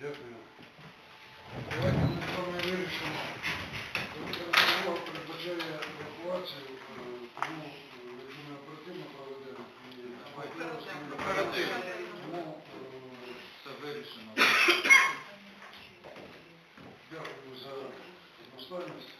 Дякую. Давайте ми з вами вирішимо. Розмова передбачає евакуацію, е, тому е, я думаю, оперативно проведемо. Тому це вирішено. Дякую за посланність.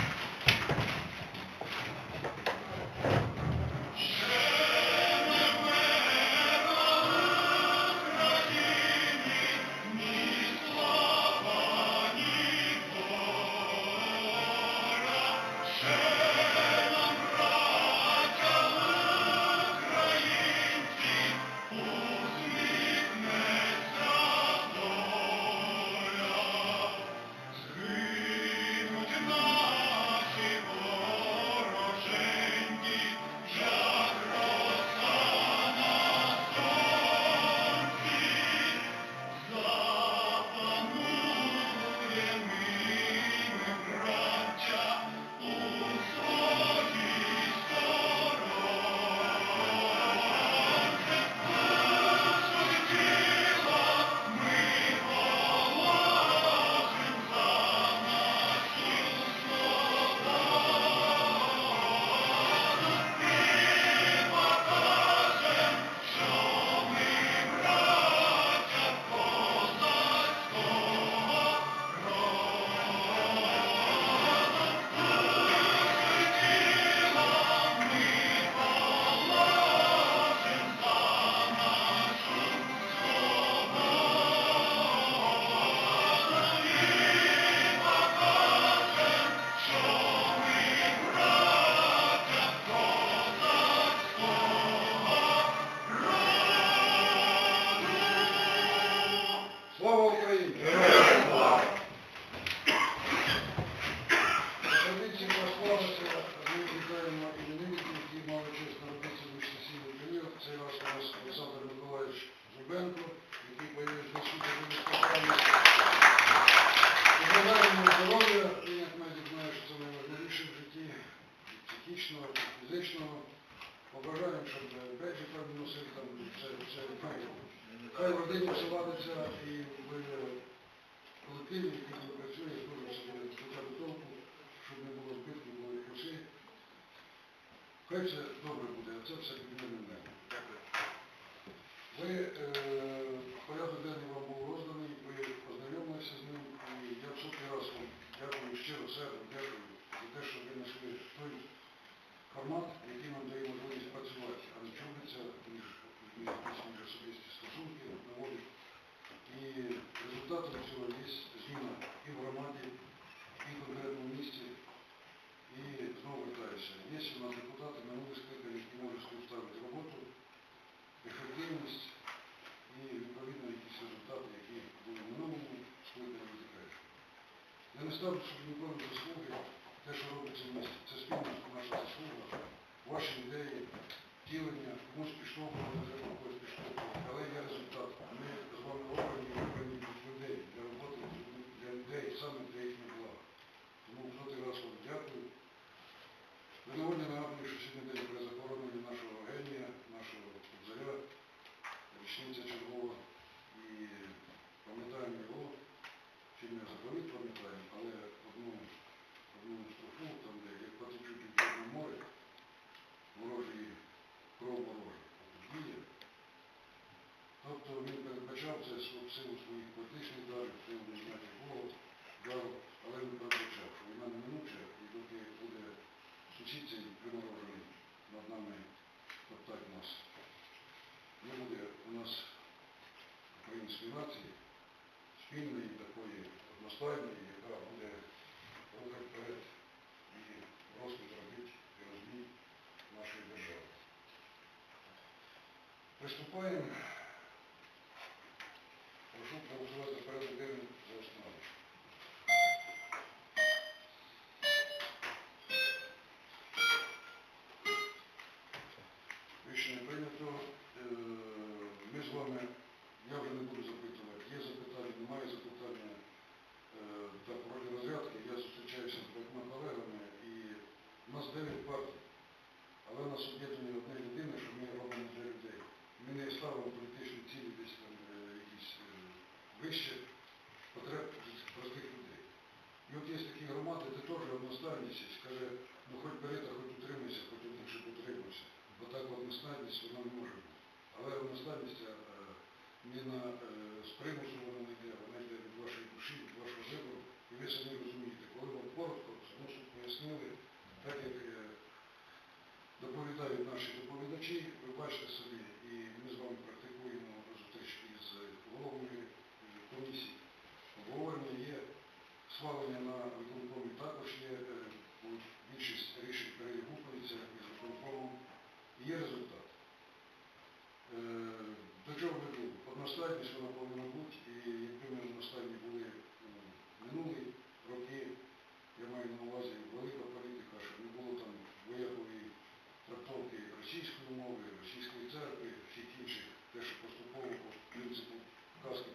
ставте, щоб ніколи не заслуги те, що робиться в місті. Це спільна наша заслуга, ваші ідеї, ділення, комусь пішло, когось пішло, але є результат. діти приморожені над нами топтать нас. Не буде у нас української нації спільної, такої одностайної, яка буде рухати перед і розквіт робити і розбій нашої держави. Приступаємо, прошу проголосувати перед передний за основу. Я вже не буду. не на, е, з примусу вона не йде, вона йде від вашої душі, від вашого вибору. І ви самі розумієте, коли вам коротко, змусу пояснили, так як доповідають наші доповідачі, ви бачите собі, і ми з вами практикуємо зустріч із головою е, комісії. Обговорення є, славлення на виконкомі також є, е, більшість рішень перегукується із виконкомом. Є результат. До чого ми насправді, що вона повинна бути, і якби ми насправді були ну, минулі роки, я маю на увазі велика політика, щоб не було там воякові трактовки російської мови, російської церкви, всіх інших, те, що поступово по принципу казки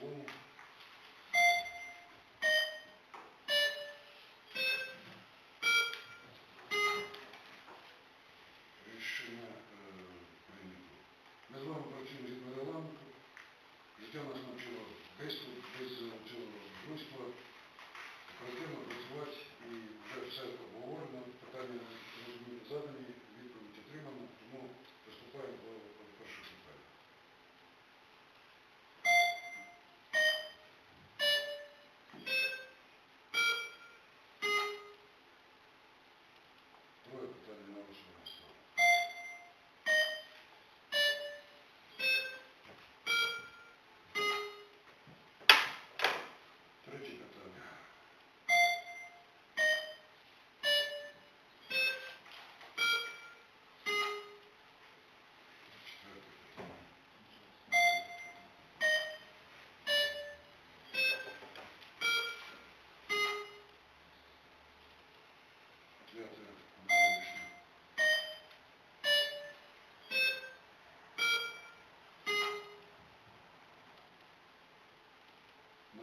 Whoa.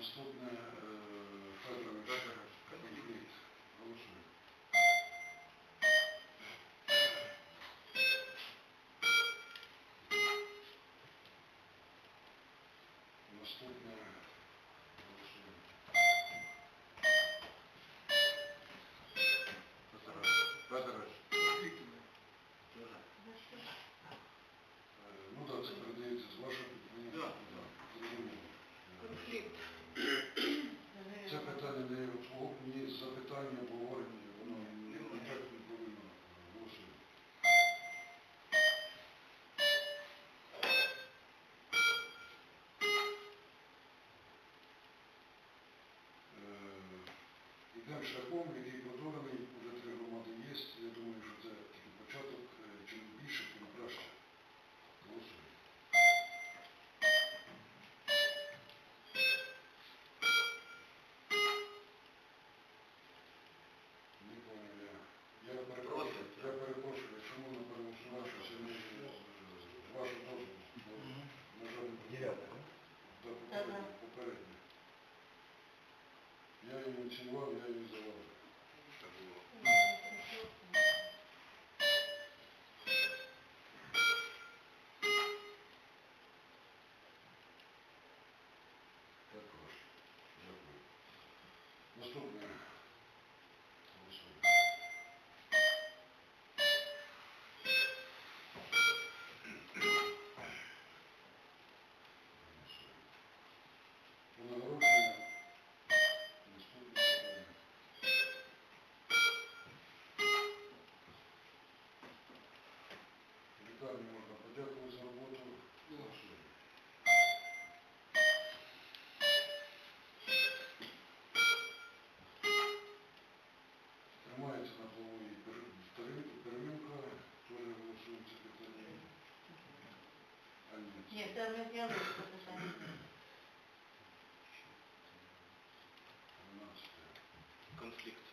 Наступне Федорович. Кабінет. Голосуємо. Наступне. шляхом, який продорений, уже три громади є. Я думаю, що це тільки початок, чим більше, тим краще. Голосуємо. Я перепрошую, я перепрошую, чому не переголосувавши сьогодні вашу дозволу, бо, на жаль, Дев'ятого. да, попередньо. Я її ініціював, я Наступне. не з'явився питання. 12. Конфлікт.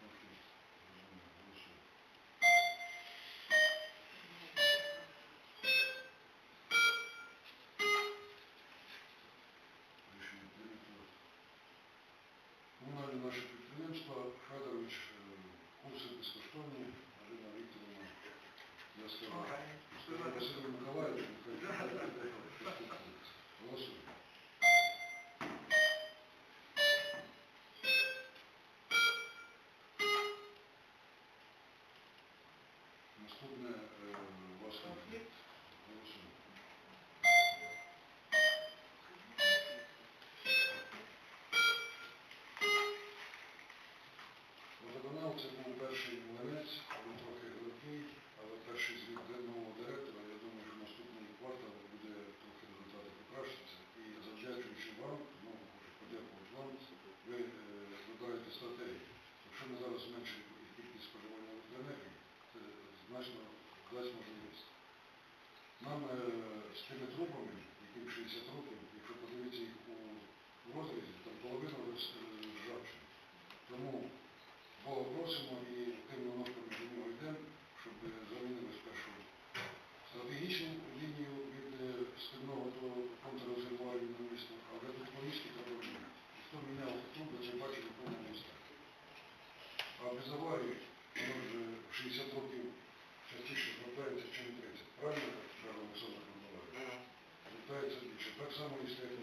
Конфлікт. Дуже. Рішення прийнято. Комунальне наше підприємство Федорович, э, курси безкоштовні, Марина Вікторовна, я скажу. Василий Миколаевич, Голосуємо. значно дасть можливість. Нам з тими трупами, яким 60 років, якщо подивитися їх у розрізі, там половина ржавчина. Тому Бога просимо і тим ножками до нього йдемо, щоб замінили спершу стратегічну лінію від спільного до контррезервуального міста, але тут по місті треба. Хто міняв труби, це бачив у повному міста. А без аварії, воно вже 60 років святіші звертаються чим прийти. Правильно, як Микола Олександр Миколаївич? Звертаються більше. Так само і святі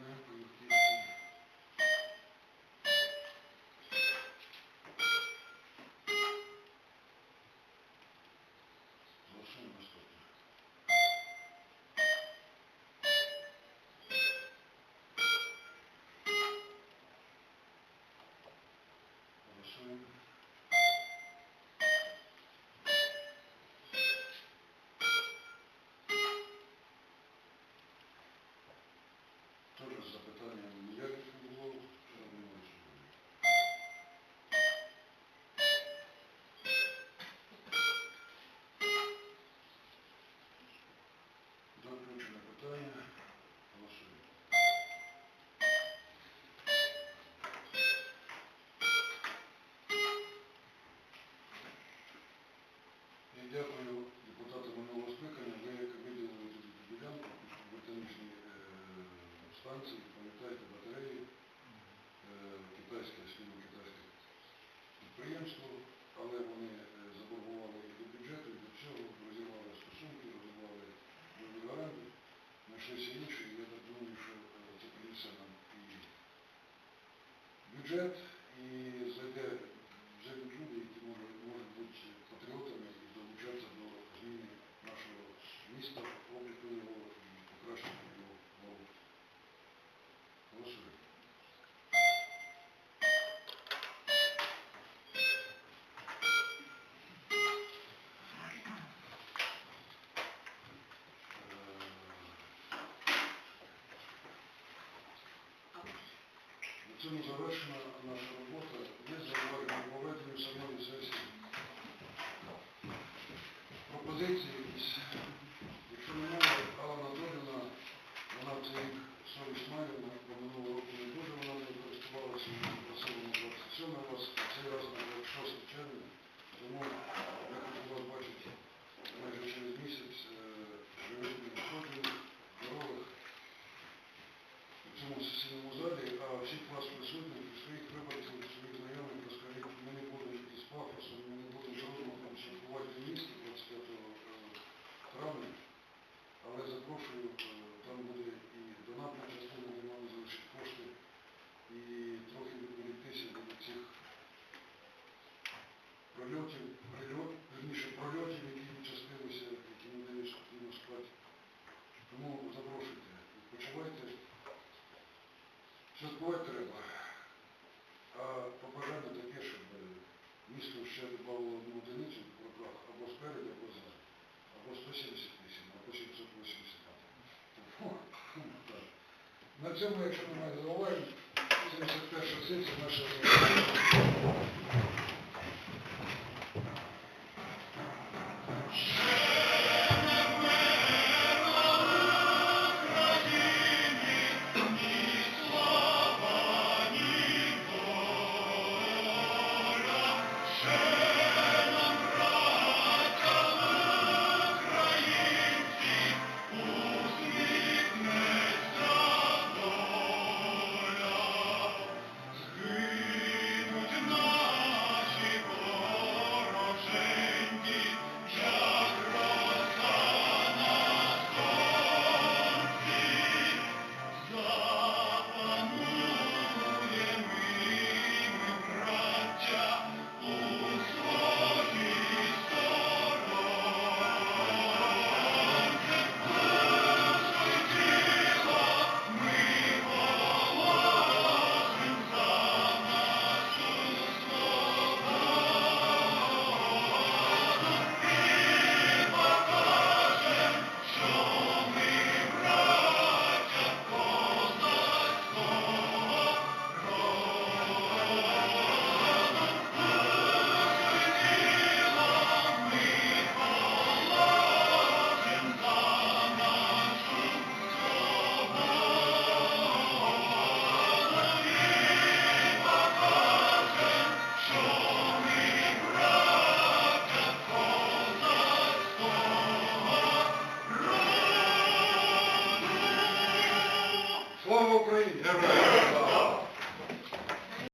Mm-hmm. program Hallelujah. Цьому завершена наша робота. Є зауваження по веденню самої сесії. Пропозиції якісь. Якщо немає, Алла Анатоліївна, вона цей рік совість має, по минулого року не дуже вона не користувалася, ми просили на 27 раз, цей раз на 26 червня. Тому я хочу вас бачити майже через місяць е, живих відходів, здорових в цьому сесійному залі, всіх вас присутніх, своїх виборців, своїх знайомих, Святкувати треба. А побажання таке, щоб е, місто ще додавало одну одиницю в руках або спереду, або ззаду. Або 178, або 780. Фу, фу, так. На цьому, якщо немає зауважень, 71 сесія наша